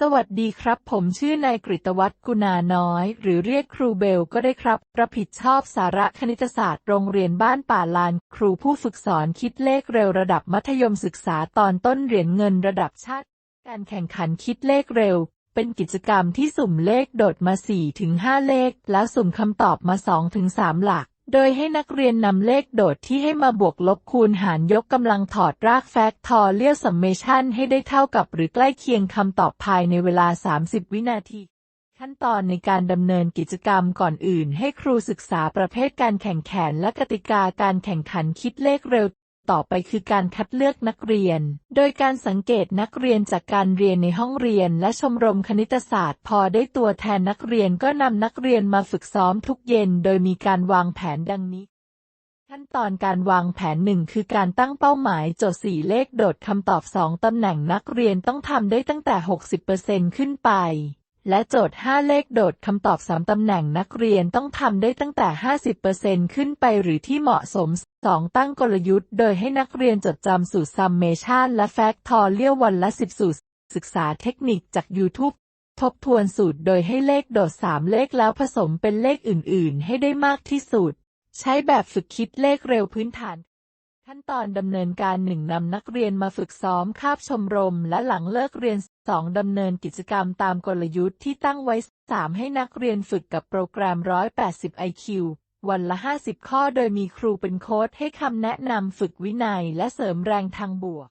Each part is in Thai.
สวัสดีครับ ผมชื่อนายกฤตวัฒน์กุณาน้อย หรือเรียกครูเบลก็ได้ครับ รับผิดชอบสาระคณิตศาสตร์โรงเรียนบ้านป่าลาน ครูผู้ฝึกสอนคิดเลขเร็วระดับมัธยมศึกษาตอนต้นเหรียญเงินระดับชาติ การแข่งขันคิดเลขเร็ว เป็นกิจกรรมที่สุ่มเลขโดดมา4-5เลข แล้วสุ่มคำตอบมา2-3หลัก โดยให้นักเรียนนำเลขโดดที่ให้มาบวกลบคูณหารยกกำลังถอดรากแฟกทอเรียลซัมเมชันให้ได้เท่ากับหรือใกล้เคียงคำตอบภายในเวลา 30 วินาที ขั้นตอนในการดำเนินกิจกรรมก่อนอื่น ให้ครูศึกษาประเภทการแข่งขันและกติกาการแข่งขันคิดเลขเร็ว ต่อไปคือการคัดเลือกนักเรียน โดยการสังเกตนักเรียนจากการเรียนในห้องเรียนและชมรมคณิตศาสตร์ พอได้ตัวแทนนักเรียนก็นำนักเรียนมาฝึกซ้อมทุกเย็น โดยมีการวางแผนดังนี้ ขั้นตอนการวางแผนหนึ่งคือการตั้งเป้าหมายโจทย์สี่เลขโดดคำตอบสองตำแหน่งนักเรียนต้องทำได้ตั้งแต่ 60%ขึ้นไป และโจทย์ 5 เลขโดดคำตอบ 3 ตำแหน่งนักเรียนต้องทำได้ตั้งแต่ 50%ขึ้นไปหรือที่เหมาะสม 2 ตั้งกลยุทธ์ โดยให้นักเรียนจดจำสูตรซัมเมชันและแฟกทอเรียลวันละ 10 สูตร ศึกษาเทคนิคจาก YouTube ทบทวนสูตรโดยให้เลขโดด 3 เลขแล้วผสมเป็นเลขอื่น ๆ ให้ได้มากที่สุด ใช้แบบฝึกคิดเลขเร็วพื้นฐาน ขั้นตอนดำเนินการหนึ่งนำนักเรียนมาฝึกซ้อมคาบชมรม และหลังเลิกเรียน 2 ดำเนินกิจกรรมตามกลยุทธ์ที่ตั้งไว้ 3 ให้นักเรียนฝึกกับโปรแกรม 180 IQ วันละ 50 ข้อโดยมีครูเป็นโค้ดให้คำแนะนำฝึกวินัยและเสริมแรงทางบวก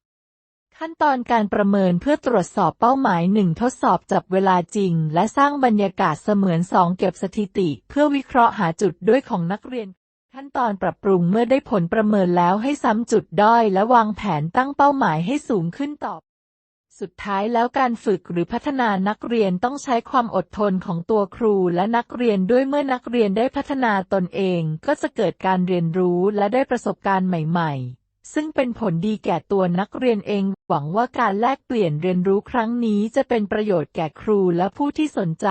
ขั้นตอนการประเมินเพื่อตรวจสอบเป้าหมาย 1 ทดสอบจับเวลาจริง และสร้างบรรยากาศเสมือน 2 เก็บสถิติ เพื่อวิเคราะห์หาจุดด้อยของนักเรียน ขั้นตอนปรับปรุงเมื่อได้ผลประเมินแล้วให้ซ้ำจุดด้อยและวางแผนตั้งเป้าหมายให้สูงขึ้นต่อสุดท้ายแล้วการฝึกหรือพัฒนานักเรียนต้องใช้ความอดทนของตัวครูและนักเรียนด้วยเมื่อนักเรียนได้พัฒนาตนเอง ก็จะเกิดการเรียนรู้และได้ประสบการณ์ใหม่ ๆ ซึ่งเป็นผลดีแก่ตัวนักเรียนเอง หวังว่าการแลกเปลี่ยนเรียนรู้ครั้งนี้จะเป็นประโยชน์แก่ครูและผู้ที่สนใจ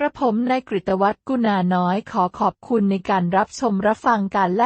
กระผมนายกฤตวัฒน์กุณาน้อยขอขอบคุณในการรับชมรับฟังการแลก